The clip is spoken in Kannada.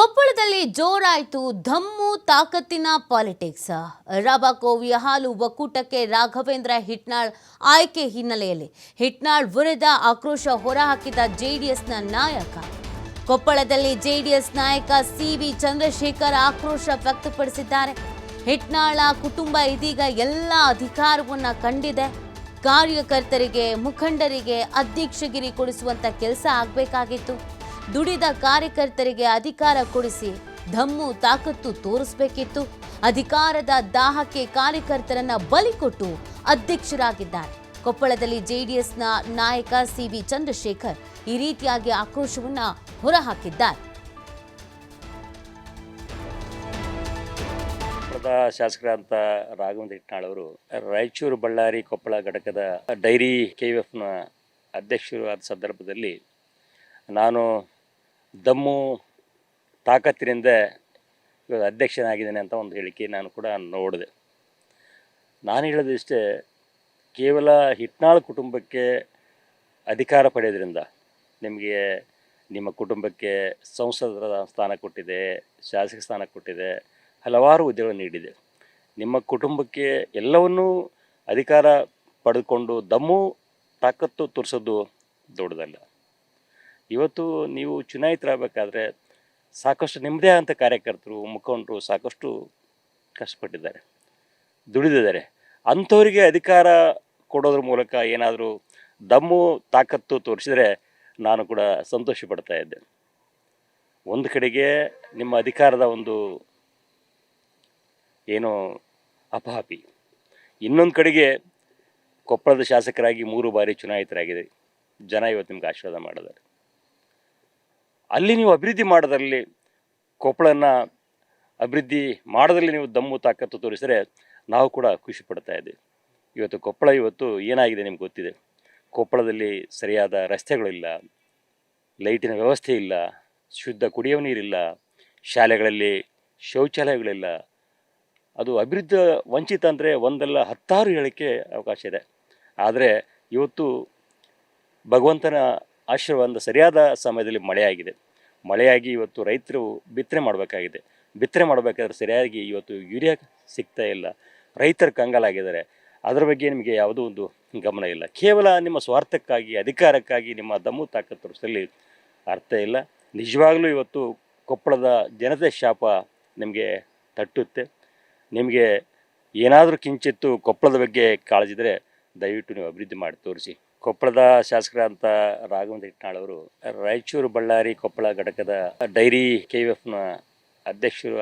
ಕೊಪ್ಪಳದಲ್ಲಿ ಜೋರಾಯಿತು ಧಮ್ಮು, ತಾಕತ್ತಿನ ಪಾಲಿಟಿಕ್ಸ್. ರಬಕೋವಿಯ ಹಾಲು ಒಕ್ಕೂಟಕ್ಕೆ ರಾಘವೇಂದ್ರ ಹಿಟ್ನಾಳ್ ಆಯ್ಕೆ ಹಿನ್ನೆಲೆಯಲ್ಲಿ ಹಿಟ್ನಾಳ್ ವಿರುದ್ಧ ಆಕ್ರೋಶ ಹೊರಹಾಕಿದ ಜೆಡಿಎಸ್ನ ನಾಯಕ. ಕೊಪ್ಪಳದಲ್ಲಿ ಜೆಡಿಎಸ್ ನಾಯಕ ಸಿ ವಿ ಚಂದ್ರಶೇಖರ್ ಆಕ್ರೋಶ ವ್ಯಕ್ತಪಡಿಸಿದ್ದಾರೆ. ಹಿಟ್ನಾಳ ಕುಟುಂಬ ಇದೀಗ ಎಲ್ಲ ಅಧಿಕಾರವನ್ನ ಕಂಡಿದೆ. ಕಾರ್ಯಕರ್ತರಿಗೆ, ಮುಖಂಡರಿಗೆ ಅಧ್ಯಕ್ಷಗಿರಿ ಕೊಡಿಸುವಂತ ಕೆಲಸ ಆಗಬೇಕಾಗಿತ್ತು. ದುಡಿದ ಕಾರ್ಯಕರ್ತರಿಗೆ ಅಧಿಕಾರ ಕೊಡಿಸಿ ಧಮ್ಮು ತಾಕತ್ತು ತೋರಿಸಬೇಕಿತ್ತು. ಅಧಿಕಾರದ ದಾಹಕ್ಕೆ ಕಾರ್ಯಕರ್ತರನ್ನ ಬಲಿ ಕೊಟ್ಟು ಅಧ್ಯಕ್ಷರಾಗಿದ್ದಾರೆ. ಕೊಪ್ಪಳದಲ್ಲಿ ಜೆಡಿಎಸ್ನ ನಾಯಕ ಸಿವಿ ಚಂದ್ರಶೇಖರ್ ಈ ರೀತಿಯಾಗಿ ಆಕ್ರೋಶವನ್ನ ಹೊರಹಾಕಿದ್ದಾರೆ. ಶಾಸಕ ಶಾಸಕರಾದಂಥ ರಾಘವೇಂದ್ರ ಹಿಟ್ನಾಳ್ ಅವರು ರಾಯಚೂರು ಬಳ್ಳಾರಿ ಕೊಪ್ಪಳ ಘಟಕದ ಡೈರಿ ಕೆ ವಿ ಎಫ್ನ ಅಧ್ಯಕ್ಷರು ಆದ ಸಂದರ್ಭದಲ್ಲಿ ನಾನು ದಮ್ಮು ತಾಕತ್ತಿನಿಂದ ಇವಾಗ ಅಧ್ಯಕ್ಷನಾಗಿದ್ದೇನೆ ಅಂತ ಒಂದು ಹೇಳಿಕೆ ನಾನು ಕೂಡ ನೋಡಿದೆ. ನಾನು ಹೇಳೋದಿಷ್ಟೇ ಕೇವಲ ಹಿಟ್ನಾಳ್ ಕುಟುಂಬಕ್ಕೆ ಅಧಿಕಾರ ಪಡೆಯೋದ್ರಿಂದ ನಿಮಗೆ ನಿಮ್ಮ ಕುಟುಂಬಕ್ಕೆ ಸಂಸದರ ಸ್ಥಾನ ಕೊಟ್ಟಿದೆ, ಶಾಸಕ ಸ್ಥಾನ ಕೊಟ್ಟಿದೆ, ಹಲವಾರು ಹುದ್ದೆಗಳು ನೀಡಿದೆ. ನಿಮ್ಮ ಕುಟುಂಬಕ್ಕೆ ಎಲ್ಲವನ್ನೂ ಅಧಿಕಾರ ಪಡೆದುಕೊಂಡು ದಮ್ಮು ತಾಕತ್ತು ತೋರಿಸೋದು ದೊಡ್ಡದಲ್ಲ. ಇವತ್ತು ನೀವು ಚುನಾಯಿತರಾಗಬೇಕಾದ್ರೆ ಸಾಕಷ್ಟು ನಿಮ್ಮದೇ ಆದಂಥ ಕಾರ್ಯಕರ್ತರು, ಮುಖಂಡರು ಸಾಕಷ್ಟು ಕಷ್ಟಪಟ್ಟಿದ್ದಾರೆ, ದುಡಿದಿದ್ದಾರೆ. ಅಂಥವರಿಗೆ ಅಧಿಕಾರ ಕೊಡೋದ್ರ ಮೂಲಕ ಏನಾದರೂ ದಮ್ಮು ತಾಕತ್ತು ತೋರಿಸಿದರೆ ನಾನು ಕೂಡ ಸಂತೋಷ ಪಡ್ತಾ ಇದ್ದೆ. ಒಂದು ಕಡೆಗೆ ನಿಮ್ಮ ಅಧಿಕಾರದ ಒಂದು ಏನು ಅಪಹಾಪಿ. ಇನ್ನೊಂದು ಕಡೆಗೆ ಕೊಪ್ಪಳದ ಶಾಸಕರಾಗಿ ಮೂರು ಬಾರಿ ಚುನಾಯಿತರಾಗಿದೆ. ಜನ ಇವತ್ತು ನಿಮ್ಗೆ ಆಶೀರ್ವಾದ ಮಾಡಿದ್ದಾರೆ. ಅಲ್ಲಿ ನೀವು ಅಭಿವೃದ್ಧಿ ಮಾಡೋದ್ರಲ್ಲಿ ಕೊಪ್ಪಳನ್ನ ಅಭಿವೃದ್ಧಿ ಮಾಡೋದ್ರಲ್ಲಿ ನೀವು ದಮ್ಮು ತಾಕತ್ತು ತೋರಿಸಿದರೆ ನಾವು ಕೂಡ ಖುಷಿ ಪಡ್ತಾ ಇದ್ದೀವಿ. ಇವತ್ತು ಕೊಪ್ಪಳ ಇವತ್ತು ಏನಾಗಿದೆ ನಿಮ್ಗೆ ಗೊತ್ತಿದೆ? ಕೊಪ್ಪಳದಲ್ಲಿ ಸರಿಯಾದ ರಸ್ತೆಗಳಿಲ್ಲ, ಲೈಟಿನ ವ್ಯವಸ್ಥೆ ಇಲ್ಲ, ಶುದ್ಧ ಕುಡಿಯುವ ನೀರಿಲ್ಲ, ಶಾಲೆಗಳಲ್ಲಿ ಶೌಚಾಲಯಗಳಿಲ್ಲ. ಅದು ಅಭಿವೃದ್ಧಿ ವಂಚಿತ ಅಂದರೆ ಒಂದಲ್ಲ ಹತ್ತಾರು ಹೇಳಕ್ಕೆ ಅವಕಾಶ ಇದೆ. ಆದರೆ ಇವತ್ತು ಭಗವಂತನ ಆಶೀರ್ವಾದ ಸರಿಯಾದ ಸಮಯದಲ್ಲಿ ಮಳೆಯಾಗಿದೆ. ಮಳೆಯಾಗಿ ಇವತ್ತು ರೈತರು ಬಿತ್ತನೆ ಮಾಡಬೇಕಾಗಿದೆ. ಬಿತ್ತನೆ ಮಾಡಬೇಕಾದ್ರೆ ಸರಿಯಾಗಿ ಇವತ್ತು ಯೂರಿಯಾ ಸಿಗ್ತಾ ಇಲ್ಲ. ರೈತರು ಕಂಗಾಲಾಗಿದ್ದಾರೆ. ಅದರ ಬಗ್ಗೆ ನಿಮಗೆ ಯಾವುದೋ ಒಂದು ಗಮನ ಇಲ್ಲ. ಕೇವಲ ನಿಮ್ಮ ಸ್ವಾರ್ಥಕ್ಕಾಗಿ, ಅಧಿಕಾರಕ್ಕಾಗಿ ನಿಮ್ಮ ದಮ್ಮು ತಾಕತ್ತು ತೋರಿಸಲಿ ಅರ್ಥ ಇಲ್ಲ. ನಿಜವಾಗಲೂ ಇವತ್ತು ಕೊಪ್ಪಳದ ಜನತೆ ಶಾಪ ನಿಮಗೆ ತಟ್ಟುತ್ತೆ. ನಿಮಗೆ ಏನಾದರೂ ಕಿಂಚಿತ್ತು ಕೊಪ್ಪಳದ ಬಗ್ಗೆ ಕಾಳಜಿ ಇದ್ದರೆ ದಯವಿಟ್ಟು ನೀವು ಅಭಿವೃದ್ಧಿ ಮಾಡಿ ತೋರಿಸಿ. ಕೊಪ್ಪಳದ ಶಾಸಕರಾದಂಥ ರಾಘವೇಂದ್ರ ಹಿಟ್ನಾಳ್ ಅವರು ರಾಯಚೂರು ಬಳ್ಳಾರಿ ಕೊಪ್ಪಳ ಘಟಕದ ಡೈರಿ ಕೆ ವಿ ಎಫ್ನ ಅಧ್ಯಕ್ಷರು